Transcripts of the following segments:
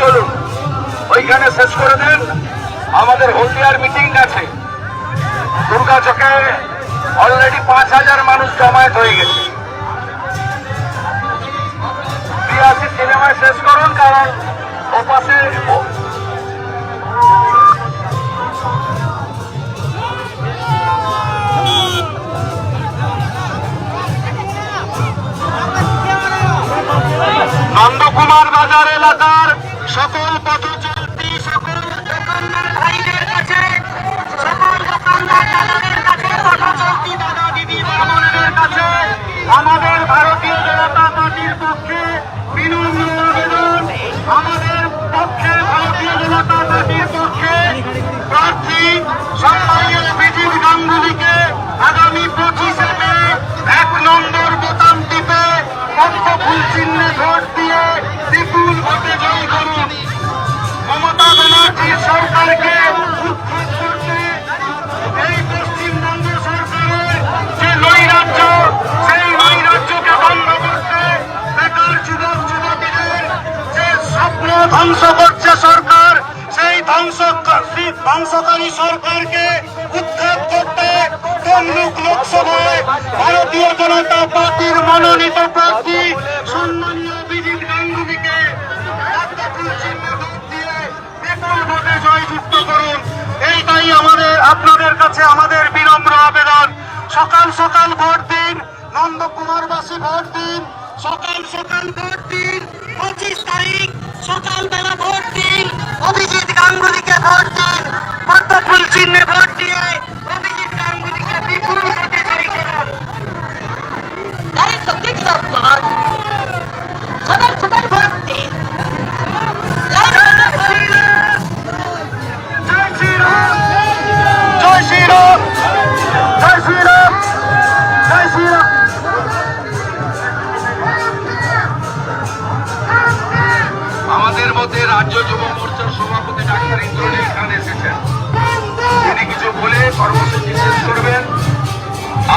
চলুন, ওইখানে শেষ করে দেন। আমাদের হলদিয়ার মিটিং আছে। দুর্গা চকে অলরেডি পাঁচ হাজার মানুষ জমায়েত হয়ে গেছে। সিনেমায় শেষ করুন, কারণ ওপাশে নন্দকুমার বাজার এলাকার সকল পথচলতি সকল দোকানদার ভাইদের কাছে সকল দোকানদার দাদাদের ধ্বংস করছে সরকার, সেই ধ্বংস ধ্বংসকারী সরকারকে উৎখাত করতে তমলুক লোকসভায় ভারতীয় জনতা পার্টির মনোনীত প্রার্থী সম্মানীয় বিজিত গাঙ্গুলিকে জয়যুক্ত করুন। এইটাই আমাদের আপনাদের কাছে আমাদের বিনম্র আবেদন। সকাল সকাল ভোট দিন, নন্দকুমারবাসী ভোট দিন। সকাল সকাল ভোট দিন। পঁচিশ তারিখ সকালবেলা ভোট দিন। অভিজিৎ গাঙ্গুলিকে ভোট দিন। পদ্মফুল চিহ্নে ভোট আমাদের মধ্যে রাজ্য যুব মোর্চার সভাপতি ডাক্তার ইন্দ্রনীল খান এসেছেন। তিনি কিছু বলে কর্মসূচি শেষ করবেন।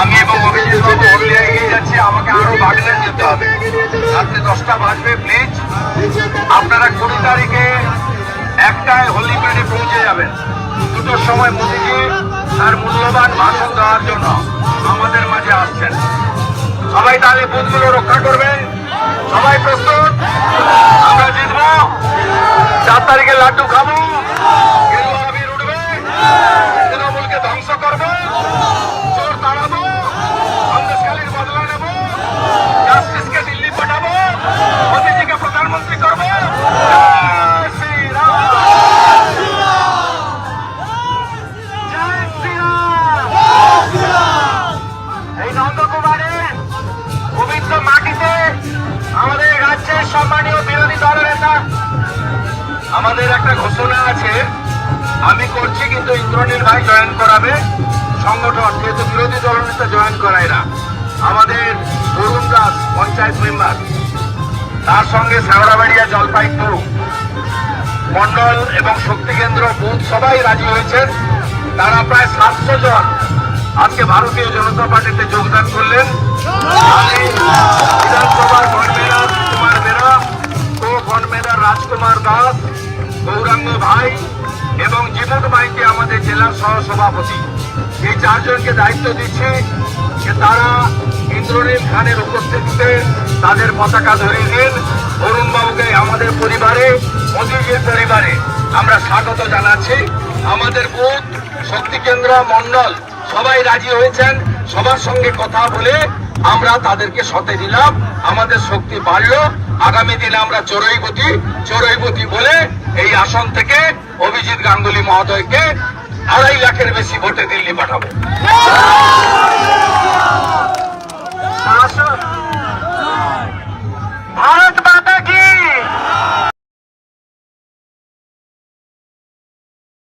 আমি এবং অভিজিৎ বাবু হলিয়া এগিয়ে যাচ্ছি। আমাকে আরও বাগলেন যেতে হবে। রাত্রে দশটা বাজবে, প্লিজ। আপনারা কুড়ি তারিখে একটায় হলিপ্যাডে পৌঁছে যাবেন। দুটোর সময় মোদীজি তার মূল্যবান ভাষণ দেওয়ার জন্য আমাদের মাঝে আসছেন। সবাই তাহলে বুথগুলো রক্ষা করবেন সবাই প্রস্তুত? আমরা জিতবো। চার তারিখে লাড্ডু খাব। আমাদের একটা ঘোষণা আছে। আমি করছি কিন্তু ইন্দ্রনীল ভাই জয়েন করাবে। সংগঠন, যেহেতু বিরোধী দল দলনেতা জয়েন করায় না। আমাদের অরুণ দাস, পঞ্চায়েত মেম্বার। তার সঙ্গে শেওড়াবাড়িয়া জলপাইগুড় মন্ডল এবং শক্তি কেন্দ্র বুথ সবাই রাজি হয়েছেন। তারা প্রায় সাতশো জন আজকে ভারতীয় জনতা পার্টিতে যোগদান করলেন। জীবন ভাইকে আমাদের জেলার সহ সভাপতি এই চারজনকে দায়িত্ব দিচ্ছি, যে তারা ইন্দ্রনীল খানের উপস্থিতিতে তাদের পতাকা ধরিয়ে দিন অরুণ বাবুকে আমাদের পরিবারে মোদীজির পরিবারে আমরা স্বাগত জানাচ্ছি। আমাদের বুথ শক্তি কেন্দ্র মন্ডল, সবাই রাজি হয়েছেন। সবার সঙ্গে কথা বলে আমরা তাদেরকে সতে দিলাম। আমাদের শক্তি বাড়লো। আগামী দিনে আমরা চড়ইবতী চড়ইবতী বলে এই আসন থেকে অভিজিৎ গাঙ্গুলি মহোদয়কে আড়াই লাখের বেশি ভোটে দিল্লি পাঠাবো।